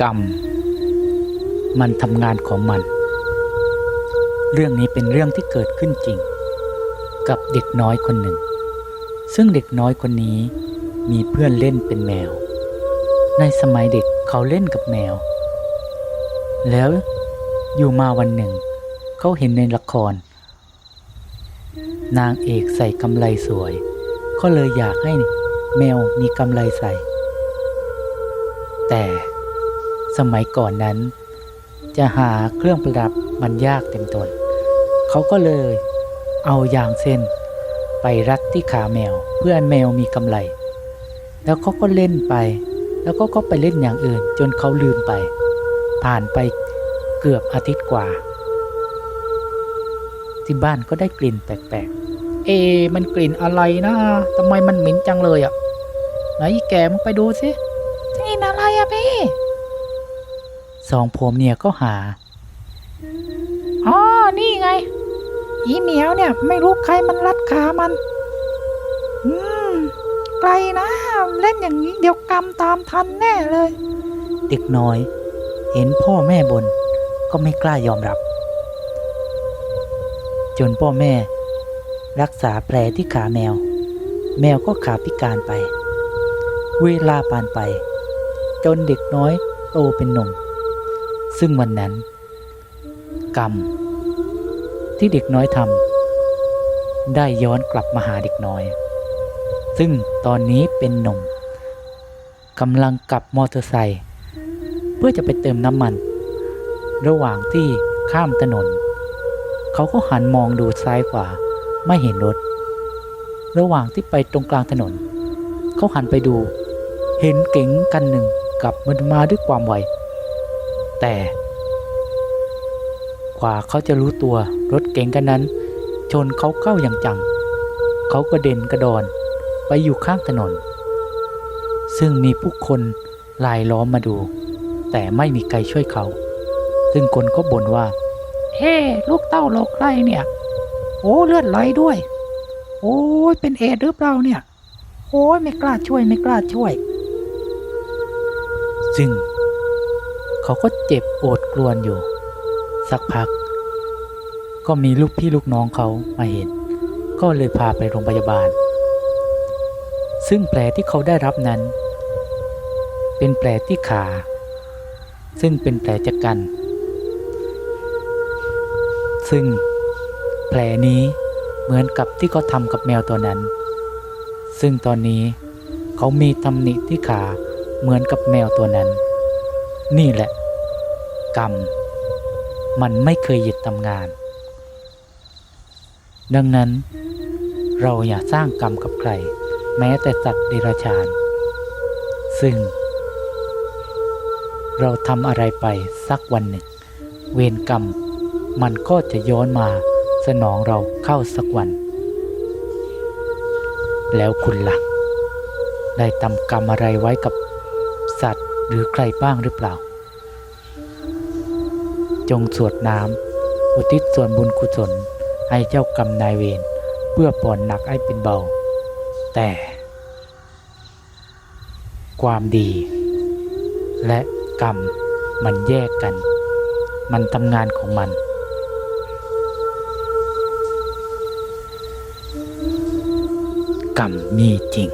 กรรม มันทำงานของมัน เรื่องนี้เป็นเรื่องที่เกิดขึ้นจริง กับเด็กน้อยคนหนึ่ง ซึ่งเด็กน้อยคนนี้มีเพื่อนเล่นเป็นแมว ในสมัยเด็กเขาเล่นกับแมว แล้วอยู่มาวันหนึ่ง เขาเห็นในละคร นางเอกใส่กำไลสวย ก็เลยอยากให้แมวมีกำไลใส่ แต่ สมัยก่อนนั้น จะหาเครื่องประดับมันยากเต็มทนเขาก็เลยเอายางเส้น ไปรัดที่ขาแมว เพื่อแมวมีกำไลแล้วเขาก็เล่นไป แล้วก็ก็ไปเล่นอย่างอื่น จนเขาลืมไป ผ่านไปเกือบอาทิตย์กว่า ที่บ้านก็ได้กลิ่นแปลกๆ เอ๊มันกลิ่นอะไรนะทำไมมันเหม็นจังเลยอะ่ะไหนแกมึงไปดูสิกลิ่นอะไรอะพี่ สองผมเนี่ยก็หา อ๋อ นี่ไง อีเหมียวเนี่ย ไม่รู้ใครมันรัดขามัน อืม ไกลนะ เล่นอย่างนี้เดี๋ยวกรรมตามทันแน่เลย เด็กน้อย เห็นพ่อแม่บน ก็ไม่กล้ายอมรับ จนพ่อแม่ รักษาแผลที่ขาแมว แมวก็ขาพิการไป เวลาผ่านไป จนเด็กน้อยโตเป็นหนุ่ม ซึ่งวันนั้น กรรม ที่เด็กน้อยทำได้ย้อนกลับมาหาเด็กน้อย ซึ่งตอนนี้เป็นหนุ่มกำลังกลับมอเตอร์ไซค์เพื่อจะไปเติมน้ำมัน ระหว่างที่ข้ามถนน เขาก็หันมองดูซ้ายขวาไม่เห็นรถ ระหว่างที่ไปตรงกลางถนน เขาหันไปดู เห็นเก๋งคันหนึ่งกลับมันมาด้วยความไว แต่กว่าเขาจะรู้ตัวรถเก๋งกันนั้น ชนเขาเข้าอย่างจัง เขากระเด็นกระดอนไปอยู่ข้างถนน ซึ่งมีผู้คนลายล้อมมาดู แต่ไม่มีใครช่วยเขา ซึ่งคนก็บ่นว่า เฮ้ ลูกเต้าโลกไรเนี่ย โอ้เลือดไหลด้วย โอ้ยเป็นเอดหรือเปล่าเนี่ย โอ้ยไม่กล้าช่วยไม่กล้าช่วย ซึ่ง เขาก็เจ็บปวดกรวนอยู่ สักพัก ก็มีลูกพี่ลูกน้องเขามาเห็น ก็เลยพาไปโรงพยาบาล ซึ่งแผลที่เขาได้รับนั้น เป็นแผลที่ขา ซึ่งเป็นแผลจากกัน ซึ่งแผลนี้เหมือนกับที่เขาทำกับแมวตัวนั้น ซึ่งตอนนี้เขามีตำหนิที่ขาเหมือนกับแมวตัวนั้น นี่แหละ กรรม มันไม่เคยหยุดทำงาน ดังนั้นเราอย่าสร้างกรรมกับใคร แม้แต่สัตว์เดรัจฉาน ซึ่ง เราทำอะไรไปสักวันหนึ่ง เวรกรรม มันก็จะย้อนมาสนองเราเข้าสักวัน แล้วคุณละ่ะ ได้ทำกรรมอะไรไว้กับสัตว์ หรือใครบ้างหรือเปล่า จงสวดน้ำอุทิศส่วนบุญกุศลให้เจ้ากรรมนายเวรเพื่อผ่อนหนักให้เป็นเบา แต่ ความดี และกรรมมันแยกกัน มันทำงานของมันกรรมมีจริง